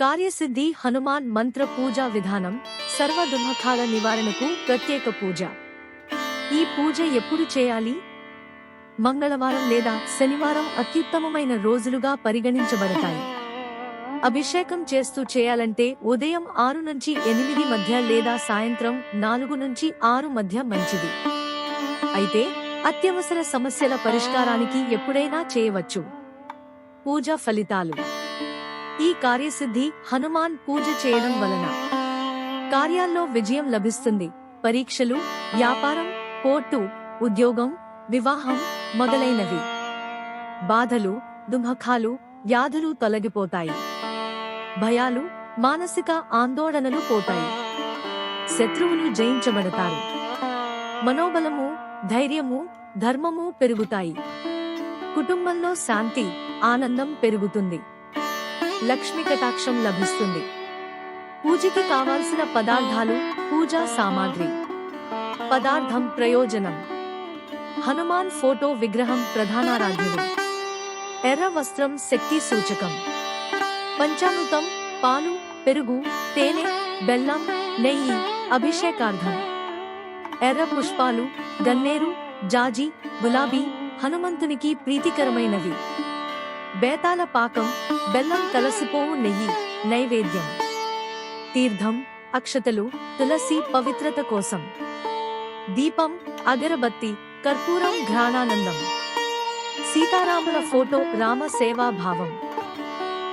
కార్యసిద్ధి హనుమాన్ మంత్ర పూజా విధానం సర్వ దుర్మఖాల నివారణకు ప్రత్యేక పూజ. ఈ పూజ ఎప్పుడు చేయాలి? మంగళవారం లేదా శనివారం అత్యుత్తమమైన రోజులుగా పరిగణించబడతాయి. అభిషేకం చేస్తూ చేయాలంటే ఉదయం ఆరు నుంచి ఎనిమిది మధ్య లేదా సాయంత్రం నాలుగు నుంచి ఆరు మధ్య మంచిది. అయితే అత్యవసర సమస్యల పరిష్కారానికి ఎప్పుడైనా చేయవచ్చు. పూజ ఫలితాలు ఈ కార్యసిద్ధి హనుమాన్ పూజ చేయడం వలన. కార్యాల్లో విజయం లభిస్తుంది. పరీక్షలు వ్యాపారం కోర్టు ఉద్యోగం వివాహం మొదలైనవి. బాధలు దుమఖాలు వ్యాధులు తొలగిపోతాయి. భయాలు మానసిక ఆందోళనలు పోతాయి. శత్రువులు జయించబడతారు. మనోబలము ధైర్యము ధర్మము పెరుగుతాయి. కుటుంబంలో శాంతి ఆనందం పెరుగుతుంది. లక్ష్మి కటాక్షం లభిస్తుంది. పూజకి కావాల్సిన పదార్థాలు పూజా సామాగ్రి. పదార్థం ప్రయోజనం. హనుమాన్ ఫోటో విగ్రహం ప్రధానారాధ్యుడు. ఎర్ర వస్త్రం శక్తి సూచకం. పంచామృతం పాలు పెరుగు తేనె బెల్లం నెయ్యి అభిషేకార్థం. ఎర్ర పుష్పాలు గన్నేరు జాజి గులాబీ హనుమంతునికి ప్రీతికరమైనవి. బేతాల పాకం బెల్లం కలసిపోవు నెయ్యి నైవేద్యం. తీర్థం అక్షతలు తులసి పవిత్రత కోసం. దీపం అగరబత్తి కర్పూరం ఘ్రాణానందం. సీతారాముల ఫోటో రామ సేవా భావం.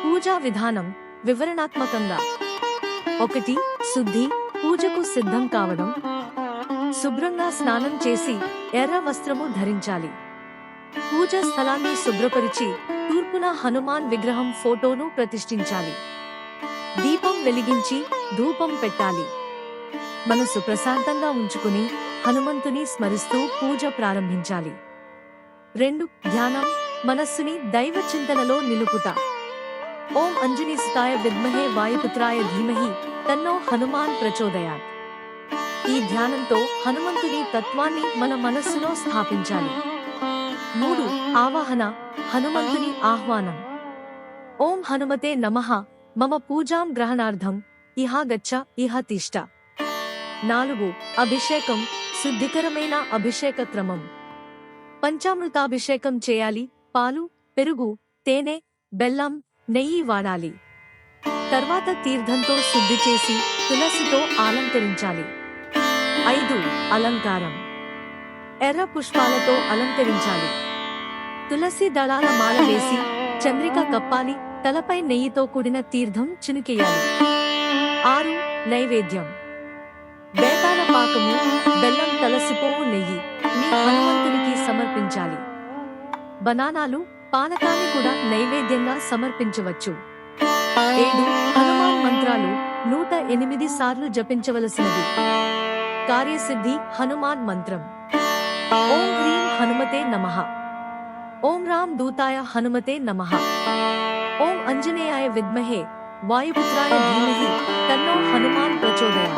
పూజా విధానం వివరణాత్మకంగా. ఒకటి శుద్ధి పూజకు సిద్ధం కావడం. శుభ్రంగా స్నానం చేసి ఎర్ర వస్త్రము ధరించాలి. పూజా స్థలాన్ని శుభ్రపరిచి తూర్పున హనుమాన్ విగ్రహం ఫోటోను ప్రతిష్ఠించాలి. దీపం వెలిగించి ధూపం పెట్టాలి. మనసు ప్రశాంతంగా ఉంచుకుని హనుమంతుని స్మరిస్తూ పూజ ప్రారంభించాలి. రెండు ధ్యానం మనస్సుని దైవ చింతనలో నిలుపుట. ఓం అంజనీస్తాయ విద్మహే వాయుపుత్రాయ ధీమహి తన్నో హనుమాన్ ప్రచోదయాత్. ఈ ధ్యానంతో హనుమంతుని తత్వాన్ని మన మనస్సులో స్థాపించాలి. మూడు ఆవాహన హనుమంతుని ఆహ్వానం ఓం హనుమతే నమః మమ పూజాం గ్రహణార్థం ఇహ గచ్చ ఇహ తిష్ట నాలుగు అభిషేకం శుద్ధికరమైన అభిషేక క్రమం పంచామృతాభిషేకం చేయాలి పాలు పెరుగు తేనె బెల్లం నెయ్యి వాడాలి తర్వాత తీర్థంతో శుద్ధి చేసి తులసితో అలంకరించాలి ఐదు అలంకారం ఎర్ర పుష్పాలతో అలంకరించాలి తులసి దళాల మాల వేసి చంద్రిక కప్పాలి తలపై నెయ్యితో కూడిన తీర్థం చినుకేయాలి. ఆరు నైవేద్యం. బేతాల పాకము బెల్లం తలసిపోవు నెయ్యి మీ హనుమంతునికి సమర్పించాలి. బనానాలు పానకాన్ని కూడా నైవేద్యంగా సమర్పించవచ్చు. ఏడు హనుమాన్ మంత్రాలు నూట ఎనిమిది సార్లు జపించవలసినది కార్యసిద్ధి హనుమాన్ మంత్రం. ఓం హ్రీం హనుమతే నమః. ఓం రామ్ దూతాయ హనుమతే నమః. ఓం అంజనేయాయ విద్మహే వాయుపుత్రాయ ధీమహి తన్నో హనుమాన్ ప్రచోదయ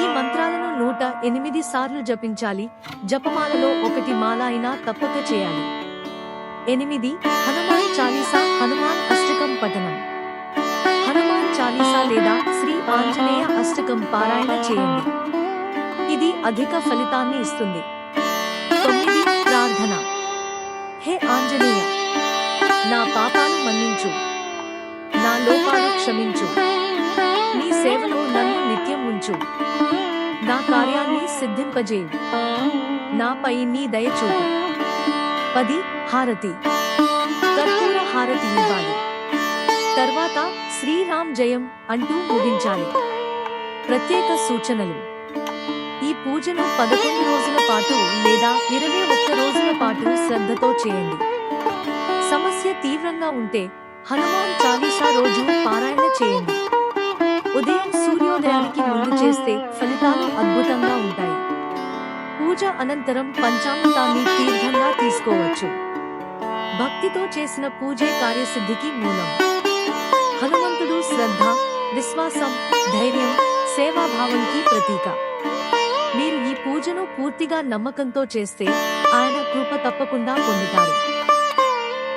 ఈ మంత్రాలను నూట ఎనిమిది సార్లు జపించాలి జపమాలలో ఒకటి మాల అయినా తప్పక చేయాలి. ఎనిమిది హనుమాన్ చాలీసా హనుమాన్ అష్టకం పఠనం. హనుమాన్ చాలీసా లేదా శ్రీ ఆంజనేయ అష్టకం పారాయణ చేయండి. ఇది అధిక ఫలితాన్ని ఇస్తుంది. తొమ్మిది ప్రార్థన. హే ఆంజనేయ నా పాపాలు మన్నించు నా లోపాలు క్షమించు. నీ సేవలో నన్ను నిత్యం ఉంచు. నా కార్యాన్ని సిద్ధింపజేయు. నాపై నీ దయచూపు పది హారతి. కర్పూర హారతి ఇవ్వాలి. తర్వాత శ్రీరామ్ జయం అంటూ ముగించాలి. ప్రత్యేక సూచనలు. పూజను పదకొండు రోజుల పాటు లేదా ఇరవై ఒక్క రోజుల పాటు శ్రద్ధతో చేయండి. సమస్య తీవ్రంగా ఉంటే హనుమాన్ చాలీసా రోజు పారాయణ చేయండి. ఉదయం సూర్యోదయానికి ముందు చేస్తే ఫలితాలు అద్భుతంగా ఉంటాయి. పూజ అనంతరం పంచామృతాన్ని తీర్థంగా తీసుకోవచ్చు. భక్తితో చేసిన పూజే కార్యసిద్ధికి మూలం. హనుమంతుడు శ్రద్ధ విశ్వాసం ధైర్యం సేవాభావంకి ప్రతీక. పూజను పూర్తిగా నమ్మకంతో చేస్తే ఆయన కృప తప్పకుండా పొందుతారు.